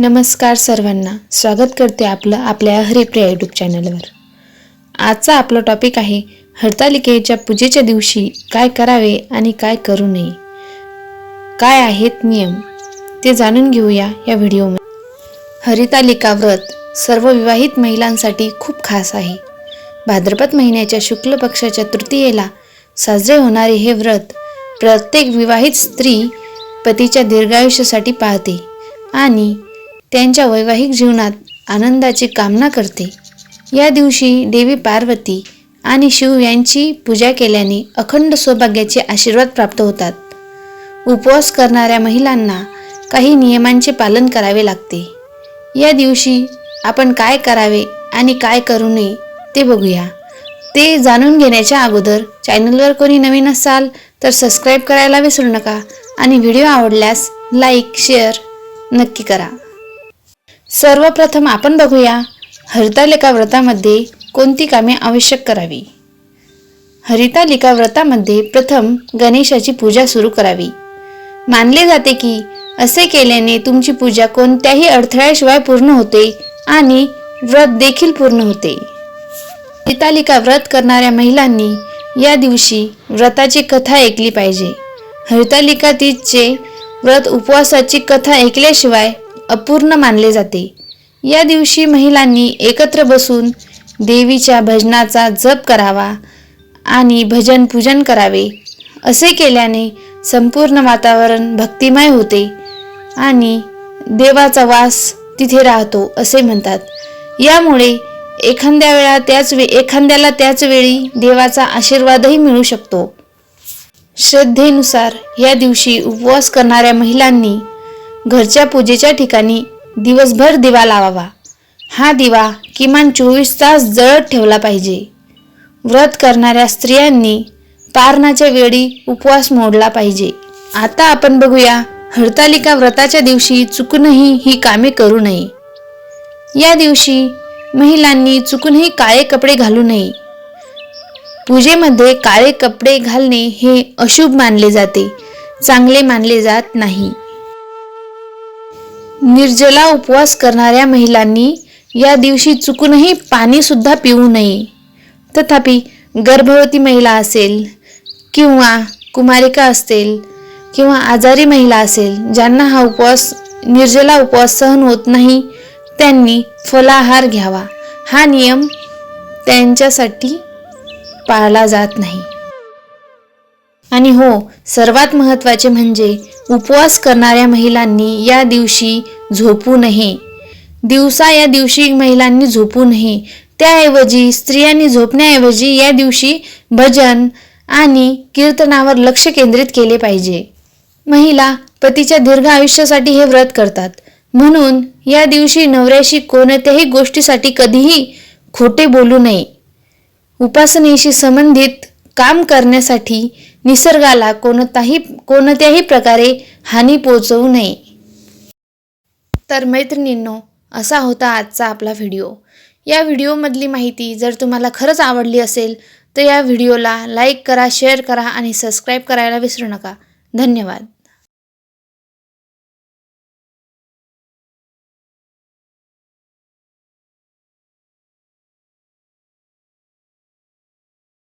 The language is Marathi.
नमस्कार सर्वांना. स्वागत करते आपलं आपल्या हरिप्रिया यूट्यूब चॅनलवर आजचा आपला टॉपिक आहे हरतालिकेच्या पूजेच्या दिवशी काय करावे आणि काय करू नये? काय आहेत नियम? ते जाणून घेऊया या व्हिडिओमध्ये हरितालिका व्रत सर्व विवाहित महिलांसाठी खूप खास आहे. भाद्रपद महिन्याच्या शुक्ल पक्षाच्या तृतीयेला साजरे होणारे हे व्रत प्रत्येक विवाहित स्त्री पतीच्या दीर्घायुष्यासाठी पाहते आणि त्यांच्या वैवाहिक जीवनात आनंदाची कामना करते. या दिवशी देवी पार्वती आणि शिव यांची पूजा केल्याने अखंड सौभाग्याचे आशीर्वाद प्राप्त होतात. उपवास करणाऱ्या महिलांना काही नियमांचे पालन करावे लागते. या दिवशी आपण काय करावे आणि काय करू नये ते बघूया. ते जाणून घेण्याच्या अगोदर चॅनलवर कोणी नवीन असाल तर सबस्क्राईब करायला विसरू नका आणि व्हिडिओ आवडल्यास लाईक शेअर नक्की करा. सर्वप्रथम आपण बघूया हरितालिका व्रतामध्ये कोणती कामे आवश्यक करावी? हरितालिका व्रतामध्ये प्रथम गणेशाची पूजा सुरू करावी. मानले जाते की असे केल्याने तुमची पूजा कोणत्याही अडथळ्याशिवाय पूर्ण होते आणि व्रत देखील पूर्ण होते. हरितालिका व्रत करणाऱ्या महिलांनी या दिवशी व्रताची कथा ऐकली पाहिजे. हरितालिका तीजचे व्रत उपवासाची कथा ऐकल्याशिवाय अपूर्ण मानले जाते. या दिवशी महिलांनी एकत्र बसून देवीच्या भजनाचा जप करावा आणि भजन पूजन करावे असे केल्याने संपूर्ण वातावरण भक्तिमय होते आणि देवाचा वास तिथे राहतो असे म्हणतात. यामुळे एखाद्या वेळा त्याच वे एखाद्याला त्याच वेळी देवाचा आशीर्वादही मिळू शकतो. श्रद्धेनुसार या दिवशी उपवास करणाऱ्या महिलांनी घरच्या पूजेच्या ठिकाणी दिवसभर दिवा लावावा. हा दिवा किमान चोवीस तास जळत ठेवला पाहिजे. व्रत करणाऱ्या स्त्रियांनी पारणाच्या वेळी उपवास मोडला पाहिजे. आता आपण बघूया हरतालिका व्रताच्या दिवशी चुकूनही ही कामे करू नये. या दिवशी महिलांनी चुकूनही काळे कपडे घालू नये. पूजेमध्ये काळे कपडे घालणे हे अशुभ मानले जाते चांगले मानले जात नाही. निर्जला उपवास करणाऱ्या महिलांनी या दिवशी चुकूनही पाणीसुद्धा पिऊ नये. तथापि गर्भवती महिला असेल किंवा कुमारिका असेल किंवा आजारी महिला असेल ज्यांना हा उपवास निर्जला उपवास सहन होत नाही त्यांनी फलाहार घ्यावा. हा नियम त्यांच्यासाठी पाळला जात नाही. आणि हो सर्वात महत्त्वाचे म्हणजे उपवास करणाऱ्या महिलांनी या दिवशी झोपू नये. दिवसा या दिवशी महिलांनी झोपू नये. त्याऐवजी स्त्रियांनी झोपण्याऐवजी या दिवशी भजन आणि कीर्तनावर लक्ष केंद्रित केले पाहिजे. महिला पतीच्या दीर्घ आयुष्यासाठी हे व्रत करतात. म्हणून या दिवशी नवऱ्याशी कोणत्याही गोष्टीसाठी कधीही खोटे बोलू नये. उपासनेशी संबंधित काम करण्यासाठी निसर्गाला कोणताही कोणत्याही प्रकारे हानी पोचवू नये. तर मैत्रिणींनो असा होता आजचा आपला व्हिडिओ. या व्हिडिओमधली माहिती जर तुम्हाला खरंच आवडली असेल तर या व्हिडिओला लाईक करा शेअर करा आणि सबस्क्राईब करायला विसरू नका. धन्यवाद.